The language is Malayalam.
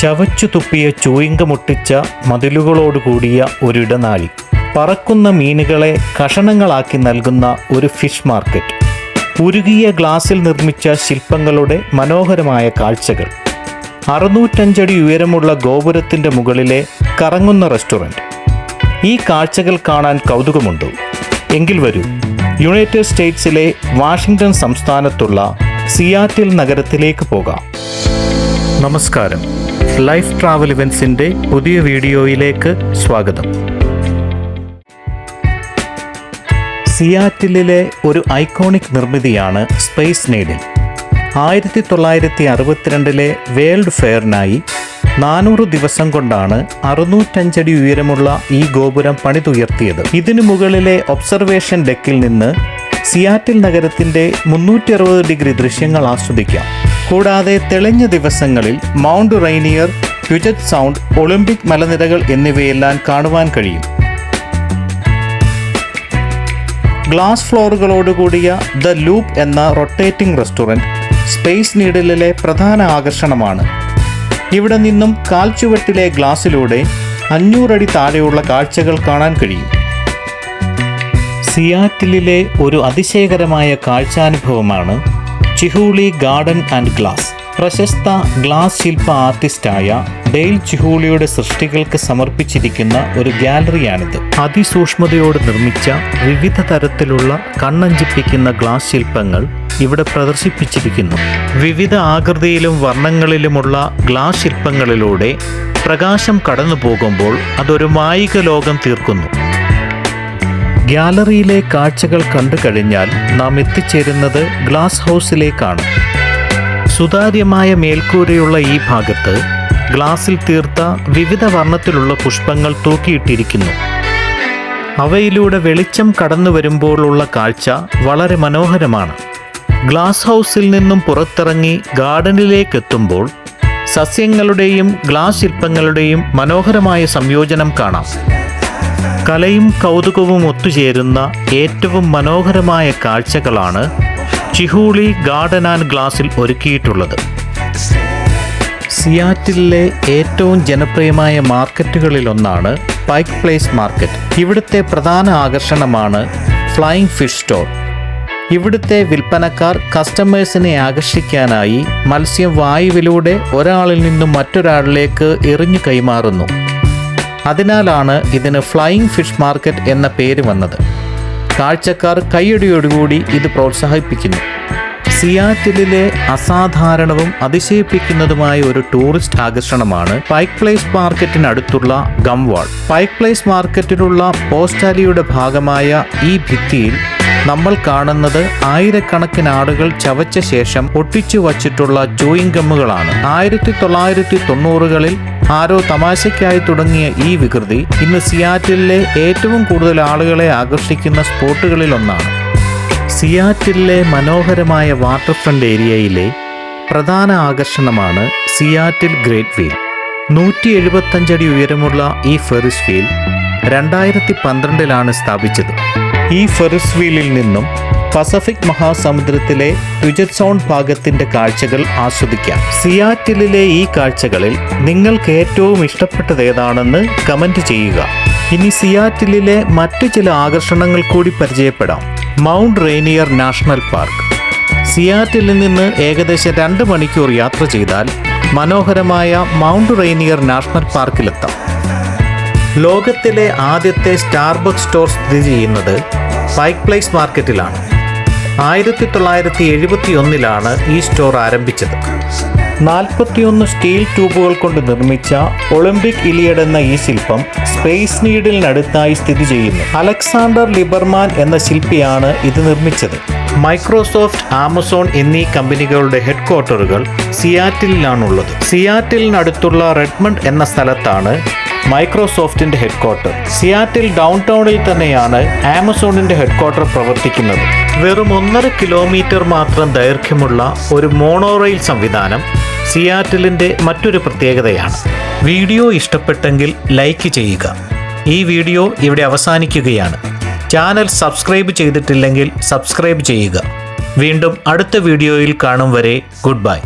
ചവച്ചു തുപ്പിയ ചൂയിങ്കമൊട്ടിച്ച മതിലുകളോടുകൂടിയ ഒരിടനാഴി. പറക്കുന്ന മീനുകളെ കഷണങ്ങളാക്കി നൽകുന്ന ഒരു ഫിഷ് മാർക്കറ്റ്. ഉരുകിയ ഗ്ലാസിൽ നിർമ്മിച്ച ശില്പങ്ങളുടെ മനോഹരമായ കാഴ്ചകൾ. അറുന്നൂറ്റഞ്ചടി ഉയരമുള്ള ഗോപുരത്തിന്റെ മുകളിലെ കറങ്ങുന്ന റെസ്റ്റോറന്റ് ഈ കാഴ്ചകൾ കാണാൻ കൗതുകമുണ്ട്? എങ്കിൽ വരൂ. യുണൈറ്റഡ് സ്റ്റേറ്റ്സിലെ വാഷിംഗ്ടൺ സംസ്ഥാനത്തുള്ള സിയാറ്റിൽ നഗരത്തിലേക്ക് പോകാം. നമസ്കാരം. ലൈഫ് ട്രാവൽ ഇവൻസിന്റെ പുതിയ വീഡിയോയിലേക്ക് സ്വാഗതം. സിയാറ്റിലെ ഒരു ഐക്കോണിക് നിർമ്മിതിയാണ് സ്പേസ് നീഡിൽ. ആയിരത്തി തൊള്ളായിരത്തി അറുപത്തിരണ്ടിലെ വേൾഡ് ഫെയറിനായി നാനൂറ് ദിവസം കൊണ്ടാണ് അറുന്നൂറ്റഞ്ചടി ഉയരമുള്ള ഈ ഗോപുരം പണിതുയർത്തിയത്. ഇതിനു മുകളിലെ ഒബ്സർവേഷൻ ഡെക്കിൽ നിന്ന് സിയാറ്റിൽ നഗരത്തിന്റെ മുന്നൂറ്റി അറുപത് ഡിഗ്രി ദൃശ്യങ്ങൾ ആസ്വദിക്കാം. കൂടാതെ തെളിഞ്ഞ ദിവസങ്ങളിൽ മൗണ്ട് റൈനിയർ ക്യുജറ്റ് സൗണ്ട് ഒളിമ്പിക് മലനിരകൾ എന്നിവയെല്ലാം കാണുവാൻ കഴിയും. ഗ്ലാസ് ഫ്ലോറുകളോടുകൂടിയ ദ ലൂപ്പ് എന്ന റൊട്ടേറ്റിംഗ് റെസ്റ്റോറന്റ് സ്പേസ് നീഡിലെ പ്രധാന ആകർഷണമാണ്. ഇവിടെ നിന്നും കാൽച്ചുവട്ടിലെ ഗ്ലാസ്സിലൂടെ അഞ്ഞൂറടി താഴെയുള്ള കാഴ്ചകൾ കാണാൻ കഴിയും. സിയാറ്റിലിലെ ഒരു അതിശയകരമായ കാഴ്ചാനുഭവമാണ് ചിഹൂളി ഗാർഡൻ ആൻഡ് ഗ്ലാസ്. പ്രശസ്ത ഗ്ലാസ് ശില്പ ആർട്ടിസ്റ്റായ ഡെയിൽ ചിഹൂളിയുടെ സൃഷ്ടികൾക്ക് സമർപ്പിച്ചിരിക്കുന്ന ഒരു ഗാലറിയാണിത്. അതിസൂക്ഷ്മതയോട് നിർമ്മിച്ച വിവിധ തരത്തിലുള്ള കണ്ണഞ്ചിപ്പിക്കുന്ന ഗ്ലാസ് ശില്പങ്ങൾ ഇവിടെ പ്രദർശിപ്പിച്ചിരിക്കുന്നു. വിവിധ ആകൃതിയിലും വർണങ്ങളിലുമുള്ള ഗ്ലാസ് ശില്പങ്ങളിലൂടെ പ്രകാശം കടന്നു പോകുമ്പോൾ അതൊരു മായിക ലോകം തീർക്കുന്നു. ഗ്യാലറിയിലെ കാഴ്ചകൾ കണ്ടു കഴിഞ്ഞാൽ നാം എത്തിച്ചേരുന്നത് ഗ്ലാസ് ഹൗസിലേക്കാണ്. സുതാര്യമായ മേൽക്കൂരയുള്ള ഈ ഭാഗത്ത് ഗ്ലാസിൽ തീർത്ത വിവിധ വർണത്തിലുള്ള പുഷ്പങ്ങൾ തൂക്കിയിട്ടിരിക്കുന്നു. അവയിലൂടെ വെളിച്ചം കടന്നു വരുമ്പോഴുള്ള കാഴ്ച വളരെ മനോഹരമാണ്. ഗ്ലാസ് ഹൗസിൽ നിന്നും പുറത്തിറങ്ങി ഗാർഡനിലേക്ക് എത്തുമ്പോൾ സസ്യങ്ങളുടെയും ഗ്ലാസ് ശില്പങ്ങളുടെയും മനോഹരമായ സംയോജനം കാണാം. കലയും കൗതുകവും ഒത്തുചേരുന്ന ഏറ്റവും മനോഹരമായ കാഴ്ചകളാണ് ചിഹൂളി ഗാർഡൻ ആൻഡ് ഗ്ലാസിൽ ഒരുക്കിയിട്ടുള്ളത്. സിയാറ്റിലെ ഏറ്റവും ജനപ്രിയമായ മാർക്കറ്റുകളിലൊന്നാണ് പൈക്ക് പ്ലേസ് മാർക്കറ്റ്. ഇവിടുത്തെ പ്രധാന ആകർഷണമാണ് ഫ്ലൈയിങ് ഫിഷ് സ്റ്റോർ ഇവിടുത്തെ വിൽപ്പനക്കാർ കസ്റ്റമേഴ്സിനെ ആകർഷിക്കാനായി മത്സ്യം വായുവിലൂടെ ഒരാളിൽ നിന്നും മറ്റൊരാളിലേക്ക് എറിഞ്ഞു കൈമാറുന്നു. അതിനാലാണ് ഇതിന് ഫ്ലൈയിങ് ഫിഷ് മാർക്കറ്റ് എന്ന പേര് വന്നത്. കാഴ്ചക്കാർ കൈയടിയോടുകൂടി ഇത് പ്രോത്സാഹിപ്പിക്കുന്നു. സിയാറ്റിലിലെ അസാധാരണവും അതിശയിപ്പിക്കുന്നതുമായ ഒരു ടൂറിസ്റ്റ് ആകർഷണമാണ് പൈക്ക് പ്ലേസ് മാർക്കറ്റിനടുത്തുള്ള ഗംവാൾ പൈക്ക് പ്ലേസ് മാർക്കറ്റിലുള്ള പോസ്റ്റാലിയുടെ ഭാഗമായ ഈ ഭിത്തിയിൽ നമ്മൾ കാണുന്നത് ആയിരക്കണക്കിന് ആടുകൾ ചവച്ച ശേഷം ഒട്ടിച്ചു വച്ചിട്ടുള്ള ചൂയിങ് ഗമ്മുകളാണ്. ആയിരത്തി തൊള്ളായിരത്തി തൊണ്ണൂറുകളിൽ ആരോ തമാശയ്ക്കായി തുടങ്ങിയ ഈ വികൃതി ഇന്ന് സിയാറ്റിലെ ഏറ്റവും കൂടുതൽ ആളുകളെ ആകർഷിക്കുന്ന സ്പോട്ടുകളിലൊന്നാണ്. സിയാറ്റിലെ മനോഹരമായ വാട്ടർ ഫ്രണ്ട് ഏരിയയിലെ പ്രധാന ആകർഷണമാണ് സിയാറ്റിൽ ഗ്രേറ്റ് വീൽ. നൂറ്റി എഴുപത്തഞ്ചടി ഉയരമുള്ള ഈ ഫെറിസ് വീൽ രണ്ടായിരത്തി പന്ത്രണ്ടിലാണ് സ്ഥാപിച്ചത്. ഈ ഫെറിസ് വീലിൽ നിന്നും പസഫിക് മഹാസമുദ്രത്തിലെ ട്വിജറ്റ്സോൺ ഭാഗത്തിന്റെ കാഴ്ചകൾ ആസ്വദിക്കാം. സിയാറ്റിലിലെ ഈ കാഴ്ചകളിൽ നിങ്ങൾക്ക് ഏറ്റവും ഇഷ്ടപ്പെട്ടത് ഏതാണെന്ന് കമന്റ് ചെയ്യുക. ഇനി സിയാറ്റിലിലെ മറ്റു ചില ആകർഷണങ്ങൾ കൂടി പരിചയപ്പെടാം. Mount Rainier National Park. സിയാറ്റിലിൽ നിന്ന് ഏകദേശം രണ്ട് മണിക്കൂർ യാത്ര ചെയ്താൽ മനോഹരമായ മൗണ്ട് റെയ്നിയർ നാഷണൽ പാർക്കിലെത്താം. ലോകത്തിലെ ആദ്യത്തെ സ്റ്റാർബക്സ് സ്റ്റോർ സ്ഥിതി ചെയ്യുന്നത് പൈക്ക് പ്ലേസ് മാർക്കറ്റിലാണ്. ആയിരത്തി തൊള്ളായിരത്തി എഴുപത്തി ഒന്നിലാണ് ഈ സ്റ്റോർ ആരംഭിച്ചത്. നാൽപ്പത്തിയൊന്ന് സ്റ്റീൽ ട്യൂബുകൾ കൊണ്ട് നിർമ്മിച്ച ഒളിമ്പിക് ഇലിയഡ് എന്ന ഈ ശില്പം സ്പേസ് നീഡിലിനടുത്തായി സ്ഥിതി ചെയ്യുന്നു. അലക്സാണ്ടർ ലിബർമാൻ എന്ന ശില്പിയാണ് ഇത് നിർമ്മിച്ചത്. മൈക്രോസോഫ്റ്റ് ആമസോൺ എന്നീ കമ്പനികളുടെ ഹെഡ്ക്വാർട്ടറുകൾ സിയാറ്റിലാണുള്ളത് സിയാറ്റിലിനടുത്തുള്ള റെഡ്മണ്ട് എന്ന സ്ഥലത്താണ് മൈക്രോസോഫ്റ്റിന്റെ ഹെഡ്ക്വാർട്ടർ. സിയാറ്റിൽ ഡൗൺ ടൗണിൽ തന്നെയാണ് ആമസോണിന്റെ ഹെഡ്ക്വാർട്ടർ പ്രവർത്തിക്കുന്നത്. വെറും ഒന്നര കിലോമീറ്റർ മാത്രം ദൈർഘ്യമുള്ള ഒരു മോണോറെയിൽ സംവിധാനം സിയാറ്റിലിന്റെ മറ്റൊരു പ്രത്യേകതയാണ്. വീഡിയോ ഇഷ്ടപ്പെട്ടെങ്കിൽ ലൈക്ക് ചെയ്യുക. ഈ വീഡിയോ ഇവിടെ അവസാനിക്കുകയാണ്. ചാനൽ സബ്സ്ക്രൈബ് ചെയ്തിട്ടില്ലെങ്കിൽ സബ്സ്ക്രൈബ് ചെയ്യുക. വീണ്ടും അടുത്ത വീഡിയോയിൽ കാണും വരെ ഗുഡ് ബൈ.